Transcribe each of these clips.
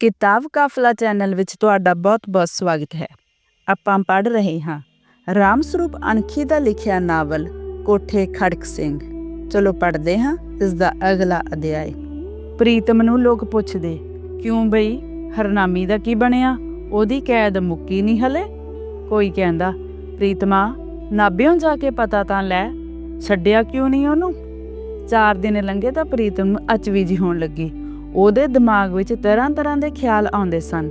ਕਿਤਾਬ ਕਾਫਲਾ ਚੈਨਲ ਵਿੱਚ ਤੁਹਾਡਾ ਬਹੁਤ-ਬਹੁਤ ਸਵਾਗਤ ਹੈ। ਆਪਾਂ ਪੜ੍ਹ ਰਹੇ ਹਾਂ ਰਾਮ ਸਰੂਪ ਅਣਖੀ ਦਾ ਲਿਖਿਆ ਨਾਵਲ ਕੋਠੇ ਖੜਕ ਸਿੰਘ। ਚਲੋ ਪੜ੍ਹਦੇ ਹਾਂ ਇਸ ਦਾ ਅਗਲਾ ਅਧਿਆਇ। ਪ੍ਰੀਤਮ ਨੂੰ ਲੋਕ ਪੁੱਛਦੇ, ਕਿਉਂ ਬਈ? ਹਰਨਾਮੀ ਦਾ ਕੀ ਬਣਿਆ? ਉਹਦੀ ਕੈਦ ਮੁੱਕੀ ਨਹੀਂ ਹਲੇ? ਕੋਈ ਕਹਿੰਦਾ, ਪ੍ਰੀਤਮਾ ਨਾਬਿਓਂ ਜਾ ਕੇ ਪਤਾ ਤਾਂ ਲੈ, ਛੱਡਿਆ ਕਿਉਂ ਨਹੀਂ ਉਹਨੂੰ? ਚਾਰ ਦਿਨ ਲੰਘੇ ਤਾਂ ਪ੍ਰੀਤਮ ਨੂੰ ਅਚਵੀਜੀ ਹੋਣ ਲੱਗੀ। ਉਹਦੇ ਦਿਮਾਗ ਵਿੱਚ ਤਰ੍ਹਾਂ ਤਰ੍ਹਾਂ ਦੇ ਖਿਆਲ ਆਉਂਦੇ ਸਨ।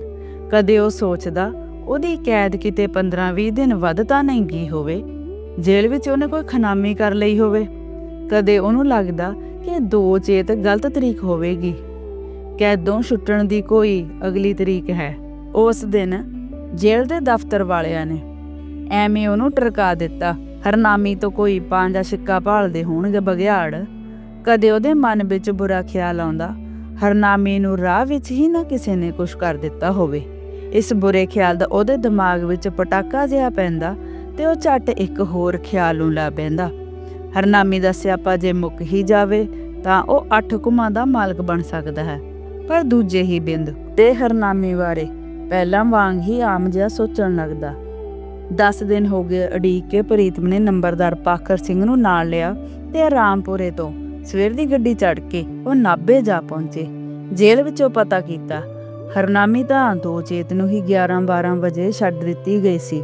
ਕਦੇ ਉਹ ਸੋਚਦਾ, ਉਹਦੀ ਕੈਦ ਕਿਤੇ 15-20 ਦਿਨ ਵੱਧ ਤਾਂ ਨਹੀਂ ਗਈ ਹੋਵੇ, ਜੇਲ੍ਹ ਵਿੱਚ ਉਹਨੇ ਕੋਈ ਖਨਾਮੀ ਕਰ ਲਈ ਹੋਵੇ। ਕਦੇ ਉਹਨੂੰ ਲੱਗਦਾ ਕਿ ਦੋ ਚੇਤ ਗਲਤ ਤਰੀਕ ਹੋਵੇਗੀ। ਕੈਦੋਂ ਛੁੱਟਣ ਦੀ ਕੋਈ ਅਗਲੀ ਤਰੀਕ ਹੈ। ਉਸ ਦਿਨ ਜੇਲ੍ਹ ਦੇ ਦਫ਼ਤਰ ਵਾਲਿਆਂ ਨੇ ਐਵੇਂ ਉਹਨੂੰ ਟਰਕਾ ਦਿੱਤਾ। ਹਰਨਾਮੀ ਤੋਂ ਕੋਈ ਪਾਂਜਾ ਸਿੱਕਾ ਭਾਲਦੇ ਹੋਣਗੇ ਬਗਿਆੜ ਕਦੇ ਉਹਦੇ ਮਨ ਵਿੱਚ ਬੁਰਾ ਖਿਆਲ ਆਉਂਦਾ ਹਰਨਾਮੀ ਨੂੰ ਰਾਹ ਵਿੱਚ ਹੀ ਨਾ ਕਿਸੇ ਨੇ ਕੁਝ ਕਰ ਦਿੱਤਾ ਹੋਵੇ। ਇਸ ਬੁਰੇ ਖਿਆਲ ਦਾ ਉਹਦੇ ਦਿਮਾਗ ਵਿੱਚ ਪਟਾਕਾ ਜਿਹਾ ਪੈਂਦਾ ਤੇ ਉਹ ਝੱਟ ਇੱਕ ਹੋਰ ਖਿਆਲ ਨੂੰ ਲਾ ਪੈਂਦਾ ਹਰਨਾਮੀ ਦਾ ਸਿਆਪਾ ਜੇ ਮੁੱਕ ਹੀ ਜਾਵੇ ਤਾਂ ਉਹ ਅੱਠ ਕੁਮਾਂ ਦਾ ਮਾਲਕ ਬਣ ਸਕਦਾ ਹੈ। ਪਰ ਦੂਜੇ ਹੀ ਬਿੰਦ, ਤੇ ਹਰਨਾਮੀ ਬਾਰੇ ਪਹਿਲਾਂ ਵਾਂਗ ਹੀ ਆਮ ਜਿਹਾ ਸੋਚਣ ਲੱਗਦਾ। 10 ਦਿਨ ਹੋ ਗਏ ਅੜੀਕ ਕੇ ਪ੍ਰੀਤਮ ਨੇ ਨੰਬਰਦਾਰ ਪਾਖਰ ਸਿੰਘ ਨੂੰ ਨਾਲ ਲਿਆ ਤੇ ਰਾਮਪੁਰੇ ਤੋਂ ਸਵੇਰ ਦੀ ਗੱਡੀ ਚੜ ਕੇ ਉਹ ਨਾਬੇ ਜਾ ਪਹੁੰਚੇ। ਜੇਲ੍ਹ ਵਿੱਚੋਂ ਪਤਾ ਕੀਤਾ, ਹਰਨਾਮੀ ਤਾਂ ਦੋ ਚੇਤ ਨੂੰ ਹੀ 11-12 ਵਜੇ ਛੱਡ ਦਿੱਤੀ ਗਈ ਸੀ।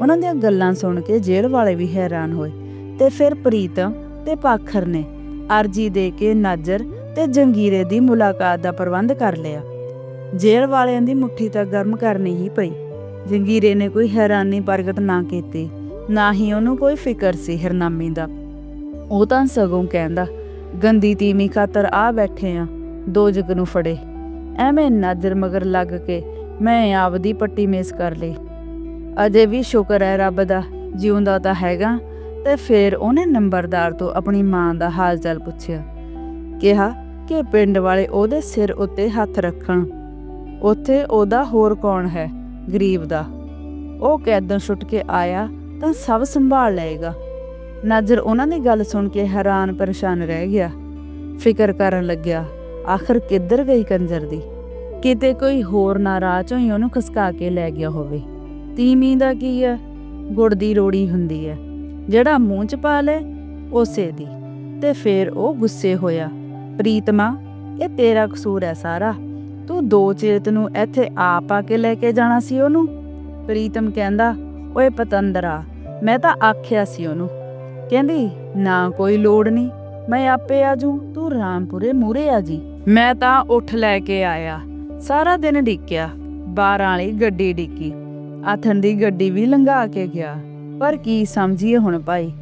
ਉਹਨਾਂ ਦੀਆਂ ਗੱਲਾਂ ਸੁਣ ਕੇ ਜੇਲ੍ਹ ਵਾਲੇ ਵੀ ਹੈਰਾਨ ਹੋਏ ਤੇ ਫਿਰ ਪ੍ਰੀਤਮ ਤੇ ਪਾਖਰ ਨੇ ਅਰਜੀ ਦੇ ਕੇ ਨਾਜਰ ਤੇ ਜੰਗੀਰੇ ਦੀ ਮੁਲਾਕਾਤ ਦਾ ਪ੍ਰਬੰਧ ਕਰ ਲਿਆ। ਜੇਲ੍ਹ ਵਾਲਿਆਂ ਦੀ ਮੁੱਠੀ ਤਾਂ ਗਰਮ ਕਰਨੀ ਹੀ ਪਈ। ਜੰਗੀਰੇ ਨੇ ਕੋਈ ਹੈਰਾਨੀ ਪ੍ਰਗਟ ਨਾ ਕੀਤੀ, ਨਾ ਹੀ ਉਹਨੂੰ ਕੋਈ ਫਿਕਰ ਸੀ ਹਰਨਾਮੀ ਦਾ। ਉਹ ਤਾਂ ਸਗੋਂ ਕਹਿੰਦਾ ਗੰਦੀ ਤੀਮੀ ਖਾਤਰ ਆ ਬੈਠੇ ਆ, ਦੋ ਜਗ ਨੂੰ ਫੜੇ। ਐਵੇਂ ਨਜ਼ਰ ਮਗਰ ਲੱਗ ਕੇ ਮੈਂ ਆਪਦੀ ਪੱਟੀ ਮੇਸ ਕਰ ਲਈ। ਅਜੇ ਵੀ ਸ਼ੁਕਰ ਹੈ ਰੱਬ ਦਾ, ਜਿਉਂਦਾ ਤਾਂ ਹੈਗਾ, ਤੇ ਫਿਰ ਉਹਨੇ ਨੰਬਰਦਾਰ ਤੋਂ ਆਪਣੀ ਮਾਂ ਦਾ ਹਾਲ ਚਾਲ ਪੁੱਛਿਆ। ਕਿਹਾ ਕਿ ਪਿੰਡ ਵਾਲੇ ਉਹਦੇ ਸਿਰ ਉੱਤੇ ਹੱਥ ਰੱਖਣ। ਉੱਥੇ ਉਹਦਾ ਹੋਰ ਕੌਣ ਹੈ, ਗਰੀਬ ਦਾ? ਉਹ ਕੈਦੋਂ ਛੁੱਟ ਕੇ ਆਇਆ ਤਾਂ ਸਭ ਸੰਭਾਲ ਲਏਗਾ। ਨਜ਼ਰ ਉਹਨਾਂ ਦੀ ਗੱਲ ਸੁਣ ਕੇ ਹੈਰਾਨ ਪਰੇਸ਼ਾਨ ਰਹਿ ਗਿਆ। ਫਿਕਰ ਕਰਨ ਲੱਗਿਆ, ਆਖਰ ਕਿੱਧਰ ਗਈ ਕੰਜਰ ਦੀ? ਕਿਤੇ ਕੋਈ ਹੋਰ ਨਾਰਾਜ਼ ਹੋਈ ਉਹਨੂੰ ਖਸਕਾ ਕੇ ਲੈ ਗਿਆ ਹੋਵੇ। ਤੀਮੀ ਦਾ ਕੀ ਹੈ ਗੁੜ ਦੀ ਰੋੜੀ ਹੁੰਦੀ ਹੈ। ਜਿਹੜਾ ਮੂੰਹ ਚ ਪਾ ਲੈ, ਉਸੇ ਦੀ। ਤੇ ਫੇਰ ਉਹ ਗੁੱਸੇ ਹੋਇਆ, ਪ੍ਰੀਤਮਾ, ਇਹ ਤੇਰਾ ਕਸੂਰ ਹੈ ਸਾਰਾ। ਤੂੰ ਦੋ ਚੇਤ ਨੂੰ ਇੱਥੇ ਆਪ ਆ ਕੇ ਲੈ ਕੇ ਜਾਣਾ ਸੀ ਉਹਨੂੰ? ਪ੍ਰੀਤਮ ਕਹਿੰਦਾ, ਓਏ ਪਤੰਦਰਾ, ਮੈਂ ਤਾਂ ਆਖਿਆ ਸੀ ਉਹਨੂੰ ਕਹਿੰਦੀ, ਨਾ ਕੋਈ ਲੋੜ ਨਹੀਂ, ਮੈਂ ਆਪੇ ਆ ਜੂ ਤੂੰ ਰਾਮਪੁਰੇ ਮੂਰੇ ਆ ਜੀ। ਮੈਂ ਤਾਂ ਉੱਠ ਲੈ ਕੇ ਆਇਆ। ਸਾਰਾ ਦਿਨ ਡਿੱਕਿਆ 12 ਵਾਲੀ ਗੱਡੀ ਡਿੱਕੀ ਆਥਣ ਦੀ ਗੱਡੀ ਵੀ ਲੰਘਾ ਕੇ ਗਿਆ। ਪਰ ਕੀ ਸਮਝੀਏ ਹੁਣ ਭਾਈ,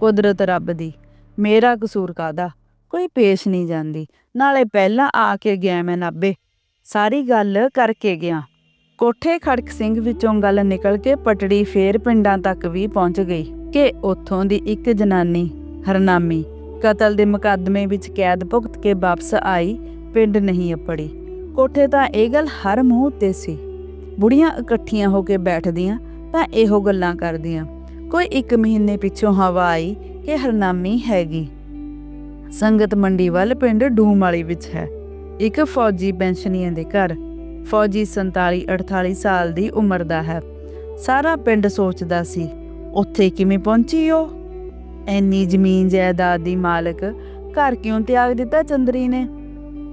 ਕੁਦਰਤ ਰੱਬ ਦੀ, ਮੇਰਾ ਕਸੂਰ ਕਾਦਾ ਕੋਈ ਪੇਸ਼ ਨਹੀਂ ਜਾਂਦੀ। ਨਾਲੇ ਪਹਿਲਾਂ ਆ ਕੇ ਗਿਆ ਮੈਂ ਨਾਬੇ ਸਾਰੀ ਗੱਲ ਕਰਕੇ ਗਿਆ। ਕੋਠੇ ਖੜਕ ਸਿੰਘ ਵਿੱਚੋਂ ਗੱਲ ਨਿਕਲ ਕੇ ਪਟੜੀ ਫੇਰ ਪਿੰਡਾਂ ਤੱਕ ਵੀ ਪਹੁੰਚ ਗਈ ਕਿ ਉੱਥੋਂ ਦੀ ਇੱਕ ਜਨਾਨੀ, ਹਰਨਾਮੀ, ਕਤਲ ਦੇ ਮੁਕੱਦਮੇ ਵਿੱਚ ਕੈਦ ਭੁਗਤ ਕੇ ਵਾਪਸ ਆਈ, ਪਿੰਡ ਨਹੀਂ ਅਪੜੀ। ਕੋਠੇ ਤਾਂ ਇਹ ਗੱਲ ਹਰ ਮੂੰਹ ਉੱਤੇ ਸੀ। ਬੁੜੀਆਂ ਇਕੱਠੀਆਂ ਹੋ ਕੇ ਬੈਠਦੀਆਂ ਤਾਂ ਇਹੋ ਗੱਲਾਂ ਕਰਦੀਆਂ। ਕੋਈ ਇੱਕ ਮਹੀਨੇ ਪਿੱਛੋਂ ਹਵਾ ਆਈ ਕਿ ਹਰਨਾਮੀ ਹੈਗੀ। ਸੰਗਤ ਮੰਡੀ ਵੱਲ ਪਿੰਡ ਡੂਮ ਵਾਲੀ ਵਿੱਚ ਹੈ। ਇੱਕ ਫੌਜੀ ਪੈਨਸ਼ਨੀਆਂ ਦੇ ਘਰ। ਫੌਜੀ 47 48 ਸਾਲ ਦੀ ਉਮਰ ਦਾ ਹੈ। ਸਾਰਾ ਪਿੰਡ ਸੋਚਦਾ ਸੀ, ਉੱਥੇ ਕਿਵੇਂ ਪਹੁੰਚੀ ਉਹ? ਐਨੀ ਜ਼ਮੀਨ ਜਾਇਦਾਦ ਦੀ ਮਾਲਕ ਘਰ ਕਿਉਂ ਤਿਆਗ ਦਿੱਤਾ ਚੰਦਰੀ ਨੇ?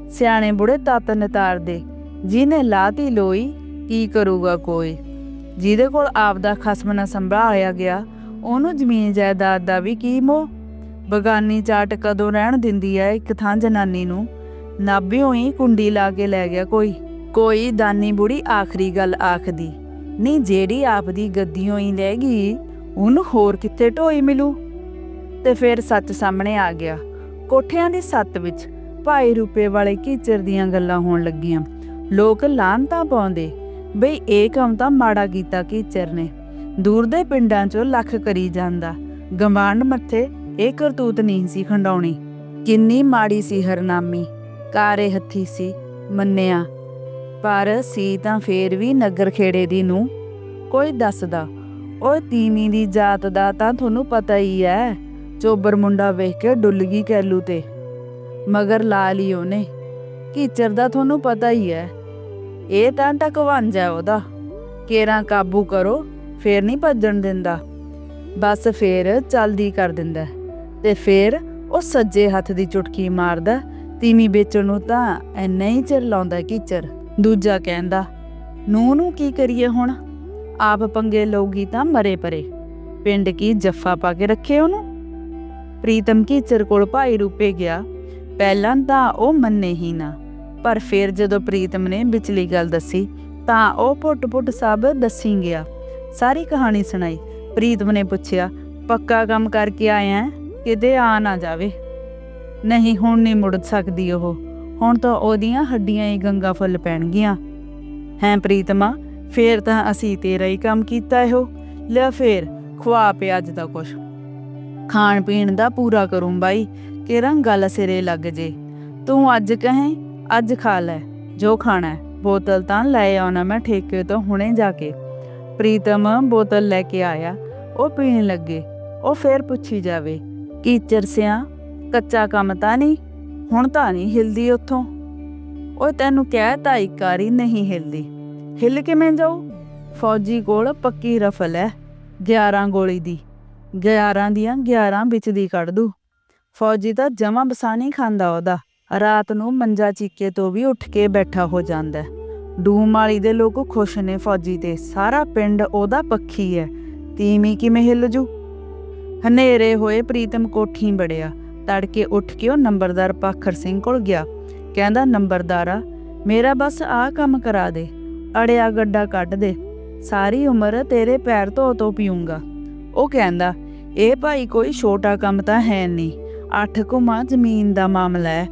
ਸਿਆਣੇ ਬੁੜੇ ਤਤ ਨਤਾਰਦੇ, ਜਿਹਨੇ ਲਾਤੀ ਲੋਈ, ਕੀ ਕਰੂਗਾ ਕੋਈ? ਜਿਹਦੇ ਕੋਲ ਆਪਦਾ ਖਸਮ ਨਾ ਸੰਭਾਲਿਆ ਗਿਆ, ਉਹਨੂੰ ਜ਼ਮੀਨ ਜਾਇਦਾਦ ਦਾ ਵੀ ਕੀ ਮੋਹ? ਬਗਾਨੀ ਚਾਟ ਕਦੋਂ ਰਹਿਣ ਦਿੰਦੀ ਐ ਇੱਕ ਥਾਂ ਜਨਾਨੀ ਨੂੰ? ਨਾਭਿਓਂ ਹੀ ਕੁੰਡੀ ਲਾ ਕੇ ਲੈ ਗਿਆ ਕੋਈ। ਕੋਈ ਦਾਨੀ ਬੁੜੀ ਆਖਰੀ ਗੱਲ ਆਖਦੀ ਨਹੀਂ ਜਿਹੜੀ ਆਪਦੀ ਗੱਦੀਓਂ ਹੀ ਲੈ ਗਈ, ਉਹਨੂੰ ਹੋਰ ਕਿੱਥੇ ਢੋਈ ਮਿਲੂ? ਤੇ ਫਿਰ ਸੱਚ ਸਾਹਮਣੇ ਆ ਗਿਆ। ਕੋਠਿਆਂ ਦੀ ਸੱਤ ਵਿੱਚ ਭਾਈ ਰੂਪੇ ਵਾਲੇ ਕੀਚਰ ਦੀਆਂ ਗੱਲਾਂ ਹੋਣ ਲੱਗੀਆਂ। ਲੋਕ ਲਾਂਤਾਂ ਪਾਉਂਦੇ, ਬਈ ਇਹ ਕੰਮ ਤਾਂ ਮਾੜਾ ਕੀਤਾ ਕੀਚਰ ਨੇ। ਦੂਰ ਦੇ ਪਿੰਡਾਂ 'ਚੋਂ ਲੱਖ ਕਰੀ ਜਾਂਦਾ। ਗਵਾਂਡ ਮੱਥੇ ਇਹ ਕਰਤੂਤ ਨਹੀਂ ਸੀ ਖੰਡਾਉਣੀ। ਕਿੰਨੀ ਮਾੜੀ ਸੀ ਹਰਨਾਮੀ। ਕਾਰੇ ਹੱਥੀ ਸੀ, ਮੰਨਿਆ ਪਰ ਸੀ ਤਾਂ ਫੇਰ ਵੀ ਨਗਰ ਖੇੜੇ ਦੀ ਨੂੰ। ਕੋਈ ਦੱਸਦਾ, ਓਏ ਤੀਵੀਂ ਦੀ ਜਾਤ ਦਾ ਤਾਂ ਤੁਹਾਨੂੰ ਪਤਾ ਹੀ ਐ, ਚੋਬਰ ਮੁੰਡਾ ਵੇਖ ਕੇ ਡੁੱਲ ਗਈ ਕੈਲੂ ਤੇ। ਮਗਰ ਲਾ ਲਈ ਉਹਨੇ ਕੀਚਰ ਦਾ ਤੁਹਾਨੂੰ ਪਤਾ ਹੀ ਐ। ਇਹ ਤਾਂ ਟਕਵਾਂਜਾ ਉਹਦਾ। ਕੇਰਾ ਕਾਬੂ ਕਰੋ, ਫੇਰ ਨਹੀਂ ਭੱਜਣ ਦਿੰਦਾ। ਬਸ ਫੇਰ ਚਲਦੀ ਕਰ ਦਿੰਦਾ ਤੇ ਫੇਰ ਉਹ ਸੱਜੇ ਹੱਥ ਦੀ ਚੁਟਕੀ ਮਾਰਦਾ, ਤੀਵੀਂ ਵੇਚਣ ਨੂੰ ਤਾਂ ਐਨਾ ਹੀ ਚਿਰ ਲਾਉਂਦਾ ਕੀਚਰ ਦੂਜਾ ਕਹਿੰਦਾ ਨੂੰ ਨੂੰ ਕੀ ਕਰੀਏ ਹੁਣ? ਆਪ ਪੰਗੇ ਲਊਗੀ ਤਾਂ ਮਰੇ ਪਰੇ। ਪਿੰਡ ਕੀ ਜੱਫਾ ਪਾ ਕੇ ਰੱਖੇ ਉਹਨੂੰ? ਪ੍ਰੀਤਮ ਕੀਚਰ ਕੋਲ ਭਾਈ ਰੂਪੇ ਗਿਆ, ਪਹਿਲਾਂ ਤਾਂ ਉਹ ਮੰਨੇ ਹੀ ਨਾ। ਪਰ ਫਿਰ ਜਦੋਂ ਪ੍ਰੀਤਮ ਨੇ ਵਿਚਲੀ ਗੱਲ ਦੱਸੀ, ਤਾਂ ਉਹ ਪੁੱਟ-ਪੁੱਟ ਸਭ ਦੱਸੀ ਗਿਆ। ਸਾਰੀ ਕਹਾਣੀ ਸੁਣਾਈ। ਪ੍ਰੀਤਮ ਨੇ ਪੁੱਛਿਆ, ਪੱਕਾ ਕੰਮ ਕਰਕੇ ਆਇਆ ਕਿਤੇ ਆ ਨਾ ਜਾਵੇ? ਨਹੀਂ, ਹੁਣ ਨਹੀਂ ਮੁੜ ਸਕਦੀ ਉਹ। ਹੁਣ ਤਾਂ ਉਹਦੀਆਂ ਹੱਡੀਆਂ ਹੀ ਗੰਗਾ ਫੁੱਲ ਪੈਣਗੀਆਂ। ਹੈਂ ਪ੍ਰੀਤਮਾ, ਫੇਰ ਤਾਂ ਅਸੀਂ ਤੇਰਾ ਹੀ ਕੰਮ ਕੀਤਾ ਇਹੋ। ਲੈ ਫੇਰ, ਖਵਾ ਪਿਆ ਅੱਜ ਦਾ ਕੁਛ। ਖਾਣ ਪੀਣ ਦਾ ਪੂਰਾ ਕਰੂੰ ਬਾਈ ਕਿ ਗੱਲ ਸਿਰੇ ਲੱਗ ਜੇ। ਤੂੰ ਅੱਜ ਕਹੇ, ਅੱਜ ਖਾ ਲੈ, ਜੋ ਖਾਣਾ ਹੈ। ਬੋਤਲ ਤਾਂ ਲੈ ਆਉਣਾ ਮੈਂ ਠੇਕੇ ਤੋਂ ਹੁਣੇ ਜਾ ਕੇ। ਪ੍ਰੀਤਮ ਬੋਤਲ ਲੈ ਕੇ ਆਇਆ, ਉਹ ਪੀਣ ਲੱਗੇ। ਉਹ ਫੇਰ ਪੁੱਛੀ ਜਾਵੇ, ਕੀ ਚਰਸਿਆ, ਕੱਚਾ ਕੰਮ ਤਾਂ ਨਹੀਂ? ਹੁਣ ਤਾਂ ਨਹੀਂ ਹਿਲਦੀ ਉੱਥੋਂ। ਉਹ ਤੈਨੂੰ ਕਹਿ ਤਾਂ ਇਕਾਰੀ ਨਹੀਂ ਹਿਲਦੀ। ਹਿੱਲ ਕਿਵੇਂ ਜਾਊ? ਫੌਜੀ ਕੋਲ ਪੱਕੀ ਰਫਲ ਹੈ 11 ਗੋਲੀ ਦੀ। 11 ਦੀਆਂ 11 ਵਿੱਚ ਦੀ ਕੱਢ ਦੂ। ਫੌਜੀ ਤਾਂ ਜਮਾ ਬਸਾ ਨਹੀਂ ਖਾਂਦਾ ਉਹਦਾ। ਰਾਤ ਨੂੰ ਮੰਜਾ ਚੀਕੇ ਤੋਂ ਵੀ ਉੱਠ ਕੇ ਬੈਠਾ ਹੋ ਜਾਂਦਾ ਹੈ। ਡੂਮ ਵਾਲੀ ਦੇ ਲੋਕ ਖੁਸ਼ ਨੇ ਫੌਜੀ ਤੇ। ਸਾਰਾ ਪਿੰਡ ਉਹਦਾ ਪੱਖੀ ਹੈ ਤੀਵੀਂ ਕਿਵੇਂ ਹਿੱਲ ਜੂ? ਹਨੇਰੇ ਹੋਏ ਪ੍ਰੀਤਮ ਕੋਠੀ ਬੜਿਆ। ਤੜਕੇ ਉੱਠ ਕੇ ਉਹ ਨੰਬਰਦਾਰ ਪਾਖਰ ਸਿੰਘ ਕੋਲ ਗਿਆ। ਕਹਿੰਦਾ, ਨੰਬਰਦਾਰਾ, ਮੇਰਾ ਬਸ ਆਹ ਕੰਮ ਕਰਾ ਦੇ। ਅੜਿਆ ਗੱਡਾ ਕੱਢ ਦੇ। ਸਾਰੀ ਉਮਰ ਤੇਰੇ ਪੈਰ ਧੋ ਧੋ ਪੀਊਂਗਾ। ਉਹ ਕਹਿੰਦਾ, ਇਹ ਭਾਈ ਕੋਈ ਛੋਟਾ ਕੰਮ ਤਾਂ ਹੈ ਨਹੀਂ। ਅੱਠ ਕੁਮਾ ਜ਼ਮੀਨ ਦਾ ਮਾਮਲਾ ਹੈ।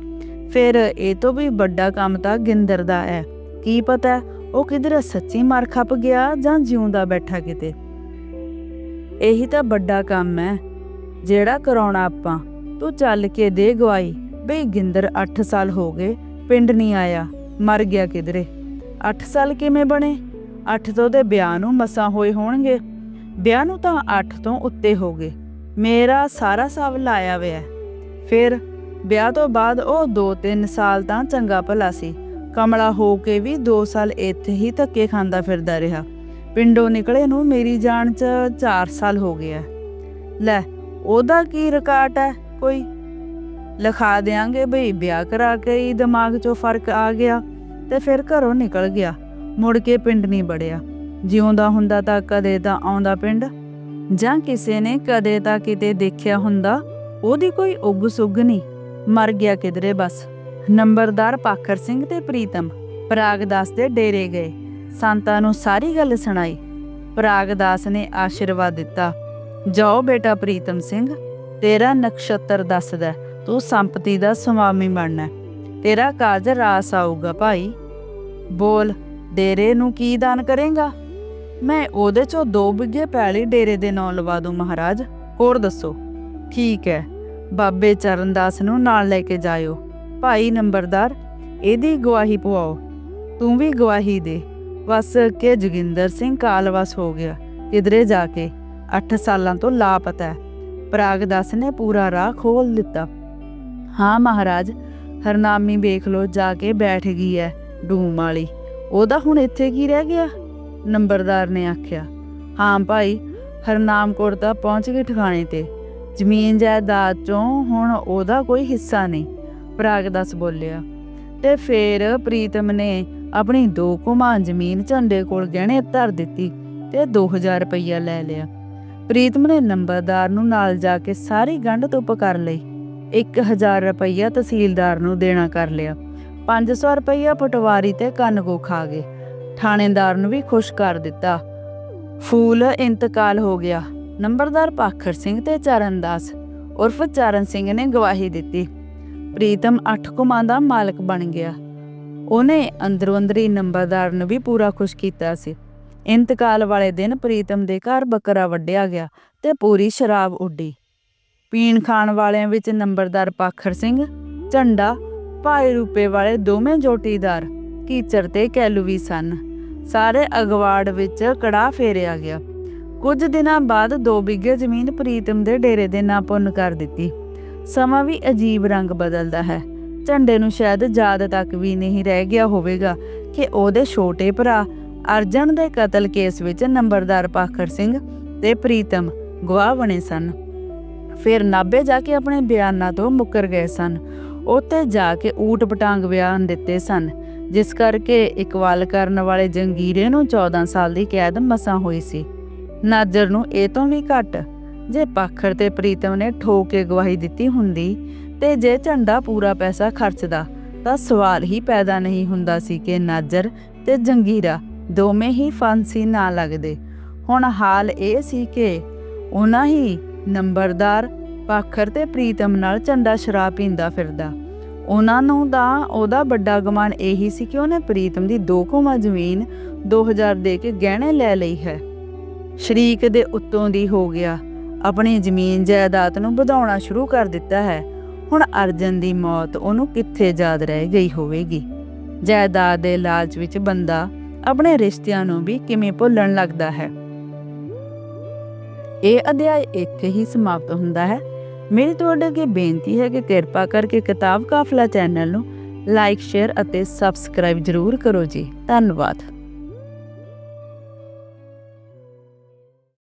ਫਿਰ ਇਹ ਤੋਂ ਵੀ ਵੱਡਾ ਕੰਮ ਤਾਂ ਗਿੰਦਰ ਦਾ ਹੈ। ਕੀ ਪਤਾ ਉਹ ਕਿਧਰ ਸੱਚੀ ਮਰ ਖੱਪ ਗਿਆ ਜਾਂ ਜਿਉਂਦਾ ਬੈਠਾ ਕਿਤੇ। ਇਹੀ ਤਾਂ ਵੱਡਾ ਕੰਮ ਹੈ। ਜਿਹੜਾ ਕਰਾਉਣਾ ਆਪਾਂ। ਤੂੰ ਚੱਲ ਕੇ ਦੇ ਗਵਾਈ ਬਈ ਗਿੰਦਰ 8 ਸਾਲ ਹੋ ਗਏ, ਪਿੰਡ ਨਹੀਂ ਆਇਆ, ਮਰ ਗਿਆ ਕਿਧਰੇ। 8 ਸਾਲ ਕਿਵੇਂ ਬਣੇ? 8 ਤੋਂ ਦੇ ਵਿਆਹ ਨੂੰ ਮਸਾਂ ਹੋਏ ਹੋਣਗੇ। ਵਿਆਹ ਨੂੰ ਤਾਂ 8 ਤੋਂ ਉੱਤੇ ਹੋ ਗਏ। ਮੇਰਾ ਸਾਰਾ ਸਾਬ ਲਾਇਆ ਹੋਇਆ ਫਿਰ ਵਿਆਹ ਤੋਂ ਬਾਅਦ ਉਹ 2-3 ਸਾਲ ਤਾਂ ਚੰਗਾ ਭਲਾ ਸੀ। ਕਮਲਾ ਹੋ ਕੇ ਵੀ 2 ਸਾਲ ਇੱਥੇ ਹੀ ਧੱਕੇ ਖਾਂਦਾ ਫਿਰਦਾ ਰਿਹਾ। ਪਿੰਡੋਂ ਨਿਕਲੇ ਨੂੰ ਮੇਰੀ ਜਾਨ 'ਚ 4 ਸਾਲ ਹੋ ਗਿਆ ਲੈ, ਉਹਦਾ ਕੀ ਰਿਕਾਰਡ ਹੈ? ਕੋਈ ਲਿਖਾ ਦਿਆਂਗੇ ਬਈ, ਵਿਆਹ ਕਰਾ ਕੇ ਹੀ ਦਿਮਾਗ 'ਚੋਂ ਫ਼ਰਕ ਆ ਗਿਆ ਤੇ ਫਿਰ ਘਰੋਂ ਨਿਕਲ ਗਿਆ, ਮੁੜ ਕੇ ਪਿੰਡ ਨਹੀਂ ਬੜਿਆ ਜਿਉਂਦਾ ਹੁੰਦਾ ਤਾਂ ਕਦੇ ਤਾਂ ਆਉਂਦਾ ਪਿੰਡ, ਜਾਂ ਕਿਸੇ ਨੇ ਕਦੇ ਤਾਂ ਕਿਤੇ ਦੇਖਿਆ ਹੁੰਦਾ, ਉਹਦੀ ਕੋਈ ਉੱਗ ਸੁੱਗ ਨਹੀਂ। ਮਰ ਗਿਆ ਕਿਧਰੇ ਬਸ। ਨੰਬਰਦਾਰ ਪਾਖਰ ਸਿੰਘ ਤੇ ਪ੍ਰੀਤਮ ਪ੍ਰਾਗਦਾਸ ਦੇ ਡੇਰੇ ਗਏ। ਸੰਤਾਂ ਨੂੰ ਸਾਰੀ ਗੱਲ ਸੁਣਾਈ। ਪ੍ਰਾਗਦਾਸ ਨੇ ਆਸ਼ੀਰਵਾਦ ਦਿੱਤਾ। ਜਾਓ ਬੇਟਾ ਪ੍ਰੀਤਮ ਸਿੰਘ ਤੇਰਾ ਨਕਸ਼ਤਰ ਦੱਸਦਾ ਤੂੰ ਸੰਪਤੀ ਦਾ ਸੁਆਮੀ ਬਣਨਾ ਤੇਰਾ ਕਾਜ ਰਾਸ ਆਊਗਾ ਭਾਈ। ਬੋਲ, ਡੇਰੇ ਨੂੰ ਕੀ ਦਾਨ ਕਰੇਗਾ? ਮੈਂ ਉਹਦੇ ਚੋਂ ਦੋ ਬਿੱਗੇ ਪੈਲੀ ਡੇਰੇ ਦੇ ਨਾਂ ਲਵਾ ਦੂੰ, ਮਹਾਰਾਜ। ਹੋਰ ਦੱਸੋ। ਠੀਕ ਹੈ, ਬਾਬੇ ਚਰਨਦਾਸ ਨੂੰ ਨਾਲ ਲੈ ਕੇ ਜਾਇਓ। ਭਾਈ ਨੰਬਰਦਾਰ, ਇਹਦੀ ਗਵਾਹੀ ਪਵਾਓ। ਤੂੰ ਵੀ ਗਵਾਹੀ ਦੇ। ਬਸ ਕਿ ਜੋਗਿੰਦਰ ਸਿੰਘ ਕਾਲਵਸ ਹੋ ਗਿਆ, ਕਿਧਰੇ ਜਾ ਕੇ। 8 ਸਾਲਾਂ ਤੋਂ ਲਾਪਤਾ ਹੈ। ਪ੍ਰਾਗਦਾਸ ਨੇ ਪੂਰਾ ਰਾਹ ਖੋਲ ਦਿੱਤਾ। ਹਾਂ ਮਹਾਰਾਜ, ਹਰਨਾਮੀ ਵੇਖ ਲੋ ਜਾ ਕੇ ਬੈਠ ਗਈ ਹੈ ਡੂਮ ਵਾਲੀ। ਉਹਦਾ ਹੁਣ ਇੱਥੇ ਕੀ ਰਹਿ ਗਿਆ? ਨੰਬਰਦਾਰ ਨੇ ਆਖਿਆ। ਹਾਂ ਭਾਈ, ਹਰਨਾਮ ਕੌਰ ਤਾਂ ਪਹੁੰਚ ਗਈ ਠਿਕਾਣੇ ਤੇ। ਜ਼ਮੀਨ ਜਾਇਦਾਦ ਚੋਂ ਹੁਣ ਉਹਦਾ ਕੋਈ ਹਿੱਸਾ ਨਹੀਂ ਪ੍ਰਾਗਦਾਸ ਬੋਲਿਆ। ਤੇ ਫੇਰ ਪ੍ਰੀਤਮ ਨੇ ਆਪਣੀ ਦੋ ਕੁਮਾਂ ਜ਼ਮੀਨ ਝੰਡੇ ਕੋਲ ਗਹਿਣੇ ਧਰ ਦਿੱਤੀ ਤੇ 2000 ਰੁਪਈਆ ਲੈ ਲਿਆ। ਪ੍ਰੀਤਮ ਨੇ ਨੰਬਰਦਾਰ ਨੂੰ ਨਾਲ ਜਾ ਕੇ ਸਾਰੀ ਗੰਢ ਧੁੱਪ ਕਰ ਲਈ। 1000 ਰੁਪਈਆ ਤਹਿਸੀਲਦਾਰ ਨੂੰ ਦੇਣਾ ਕਰ ਲਿਆ। 500 ਰੁਪਈਆ ਪਟਵਾਰੀ ਤੇ ਕੰਨ ਕੋ ਖਾ ਗਏ। ਥਾਣੇਦਾਰ ਨੂੰ ਵੀ ਖੁਸ਼ ਕਰ ਦਿੱਤਾ। ਫੂਲ ਇੰਤਕਾਲ ਹੋ ਗਿਆ। ਨੰਬਰਦਾਰ ਪਾਖਰ ਸਿੰਘ ਤੇ ਚਰਨਦਾਸ ਉਰਫ ਚਰਨ ਸਿੰਘ ਨੇ ਗਵਾਹੀ ਦਿੱਤੀ। ਪ੍ਰੀਤਮ ਅੱਠ ਕੁਮਾਂ ਦਾ ਮਾਲਕ ਬਣ ਗਿਆ। ਉਹਨੇ ਅੰਦਰੋਂ ਅੰਦਰੀ ਨੰਬਰਦਾਰ ਨੂੰ ਵੀ ਪੂਰਾ ਖੁਸ਼ ਕੀਤਾ ਸੀ। ਇੰਤਕਾਲ ਵਾਲੇ ਦਿਨ ਪ੍ਰੀਤਮ ਦੇ ਘਰ ਬੱਕਰਾ ਵੱਢਿਆ ਗਿਆ ਤੇ ਪੂਰੀ ਸ਼ਰਾਬ ਉੱਡੀ। ਪੀਣ ਖਾਣ ਵਾਲਿਆਂ ਵਿੱਚ ਨੰਬਰਦਾਰ ਪਾਖਰ ਸਿੰਘ, ਝੰਡਾ, ਭਾਈ ਰੂਪੇ ਵਾਲੇ ਦੋਵੇਂ ਜੋਟੀਦਾਰ ਕੀਚਰ ਤੇ ਕੈਲੂ ਵੀ ਸਨ। ਸਾਰੇ ਅਗਵਾੜ ਵਿੱਚ ਕੜਾ ਫੇਰਿਆ ਗਿਆ। ਕੁਝ ਦਿਨਾਂ ਬਾਅਦ ਦੋ ਬਿੱਗੇ ਜ਼ਮੀਨ ਪ੍ਰੀਤਮ ਦੇ ਡੇਰੇ ਦੇ ਨਾਂ ਪੁੰਨ ਕਰ ਦਿੱਤੀ। ਸਮਾਂ ਵੀ ਅਜੀਬ ਰੰਗ ਬਦਲਦਾ ਹੈ। ਝੰਡੇ ਨੂੰ ਸ਼ਾਇਦ ਯਾਦ ਤੱਕ ਵੀ ਨਹੀਂ ਰਹਿ ਗਿਆ ਹੋਵੇਗਾ ਕਿ ਉਹਦੇ ਛੋਟੇ ਭਰਾ ਅਰਜਨ ਦੇ ਕਤਲ ਕੇਸ ਵਿੱਚ ਨੰਬਰਦਾਰ ਪਾਖਰ ਸਿੰਘ ਤੇ ਪ੍ਰੀਤਮ ਗਵਾਹ ਬਣੇ ਸਨ। ਫਿਰ ਨਾਭੇ ਜਾ ਕੇ ਆਪਣੇ ਬਿਆਨਾਂ ਤੋਂ ਮੁੱਕਰ ਗਏ ਸਨ। ਉੱਥੇ ਜਾ ਕੇ ਊਟ ਪਟਾਂਗ ਬਿਆਨ ਦਿੱਤੇ ਸਨ, ਜਿਸ ਕਰਕੇ ਇਕਵਾਲ ਕਰਨ ਵਾਲੇ ਜੰਗੀਰੇ ਨੂੰ 14 ਸਾਲ ਦੀ ਕੈਦ ਮਸਾਂ ਹੋਈ ਸੀ। ਨਾਜਰ ਨੂੰ ਇਹ ਤੋਂ ਵੀ ਘੱਟ, ਜੇ ਪਾਖਰ ਤੇ ਪ੍ਰੀਤਮ ਨੇ ਠੋਕ ਕੇ ਗਵਾਹੀ ਦਿੱਤੀ ਹੁੰਦੀ ਤੇ ਜੇ ਝੰਡਾ ਪੂਰਾ ਪੈਸਾ ਖਰਚਦਾ, ਤਾਂ ਸਵਾਲ ਹੀ ਪੈਦਾ ਨਹੀਂ ਹੁੰਦਾ ਸੀ ਕਿ ਨਾਜਰ ਤੇ ਜੰਗੀਰਾ ਦੋਵੇਂ ਹੀ ਫਾਂਸੀ ਨਾ ਲੱਗਦੇ। ਹੁਣ ਹਾਲ ਇਹ ਸੀ ਕਿ ਉਹਨਾਂ ਹੀ ਨੰਬਰਦਾਰ ਪਾਖਰ ਤੇ ਪ੍ਰੀਤਮ ਨਾਲ ਝੰਡਾ ਸ਼ਰਾਬ ਪੀਂਦਾ ਫਿਰਦਾ। ਉਹਨਾਂ ਨੂੰ ਤਾਂ ਉਹਦਾ ਵੱਡਾ ਗਮਾਨ ਇਹੀ ਸੀ ਕਿ ਉਹਨੇ ਪ੍ਰੀਤਮ ਦੀ ਦੋ ਕੋਮਾ ਜ਼ਮੀਨ 2000 ਦੇ ਕੇ ਗਹਿਣੇ ਲੈ ਲਈ ਹੈ। ਸ਼ਰੀਕ ਦੇ ਉੱਤੋਂ ਦੀ ਹੋ ਗਿਆ। ਆਪਣੀ ਜ਼ਮੀਨ ਜਾਇਦਾਦ ਨੂੰ ਵਧਾਉਣਾ ਸ਼ੁਰੂ ਕਰ ਦਿੱਤਾ ਹੈ। ਹੁਣ ਅਰਜਨ ਦੀ ਮੌਤ ਉਹਨੂੰ ਕਿੱਥੇ ਯਾਦ ਰਹਿ ਗਈ ਹੋਵੇਗੀ? ਜਾਇਦਾਦ ਦੇ ਲਾਲਚ ਵਿੱਚ ਬੰਦਾ ਆਪਣੇ ਰਿਸ਼ਤਿਆਂ ਨੂੰ ਵੀ ਕਿਵੇਂ ਭੁੱਲਣ ਲੱਗਦਾ ਹੈ। ਇਹ ਅਧਿਆਇ ਇੱਥੇ ਹੀ ਸਮਾਪਤ ਹੁੰਦਾ ਹੈ। ਮੇਰੀ ਤੁਹਾਡੇ ਅੱਗੇ ਬੇਨਤੀ ਹੈ ਕਿ ਕਿਰਪਾ ਕਰਕੇ ਕਿਤਾਬ ਕਾਫਲਾ ਚੈਨਲ ਨੂੰ ਲਾਈਕ, ਸ਼ੇਅਰ ਅਤੇ ਸਬਸਕ੍ਰਾਈਬ ਜ਼ਰੂਰ ਕਰੋ ਜੀ। ਧੰਨਵਾਦ।